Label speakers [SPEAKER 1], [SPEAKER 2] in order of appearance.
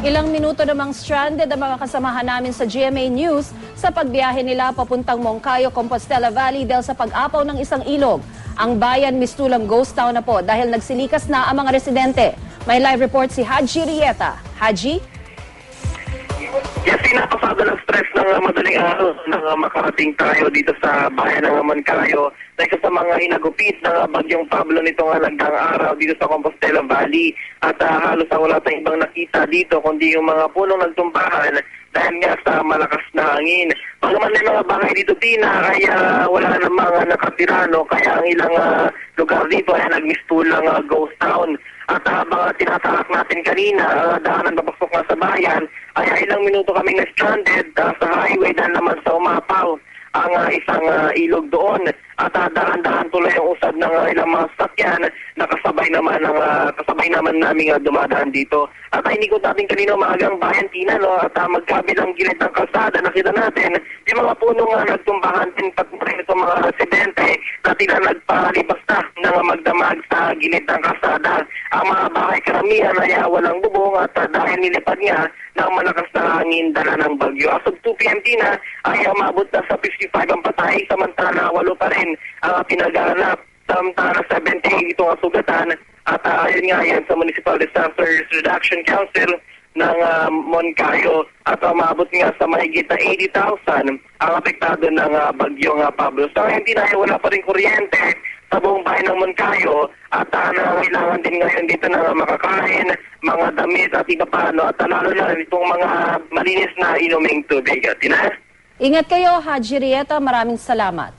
[SPEAKER 1] Ilang minuto namang stranded ang mga kasamahan namin sa GMA News sa pagbiyahe nila papuntang Moncayo, Compostela Valley dahil sa pag-apaw ng isang ilog. Ang bayan mistulang ghost town na po dahil nagsilikas na ang mga residente. May live report si Haji Rieta. Haji?
[SPEAKER 2] Yes, madaling araw nang makarating tayo dito sa bayan ng Moncayo na sa mga hinagupit ng bagyong Pablo nitong nagdaang araw dito sa Compostela Valley. At uh, halos uh, wala tayong ibang nakita dito kundi yung mga punong nagtumbahan dahil nga sa malakas na hangin. Pagaman may mga bahay dito, Tina, kaya wala na mga nakatirano, kaya ang ilang uh, lugar dito ay nagmistulang uh, ghost town. Uh, mga tinatalak natin kanina, uh, daanan papasok nga sa bayan, ay ilang minuto kaming na-stranded uh, sa highway dahil naman sa umapaw ang uh, isang uh, ilog doon. At uh, dahan-dahan tuloy ang usad ng uh, ilang mga sasakyan. Nakasabay naman ang uh, kasabay naman namin uh, dumadaan dito. At uh, inikot natin kanina maagang bayan Tina no? At uh, magkabilang gilid ng kalsada nakita natin yung mga puno nga nagtumbahan din pati itong mga residente na tila nagpalibas na ng magdamag sa gilid ng kalsada ang mga bahay karamihan ay uh, walang bubong at uh, dahil nilipad nga ng malakas na hangin dala ng bagyo. As of 2 p.m. Tina ay umabot na sa 55 ang patay. Samantala walo pa rin ang pinagahanap samantala 70 itong sugatan. At uh, ayun nga yan sa Municipal Disasters Reduction Council ng uh, Moncayo at umabot nga sa mahigit na 80,000 ang apektado ng uh, bagyong uh, Pablo. Sa ngayon din ay wala pa rin kuryente sa buong bayan ng Moncayo at uh, nangangailangan din ngayon dito ng makakain, mga damit at iba pa ano, at uh, lalo na itong mga malinis na inuming tubig. At, ina?
[SPEAKER 1] Ingat kayo, Haji Rieta. Maraming salamat.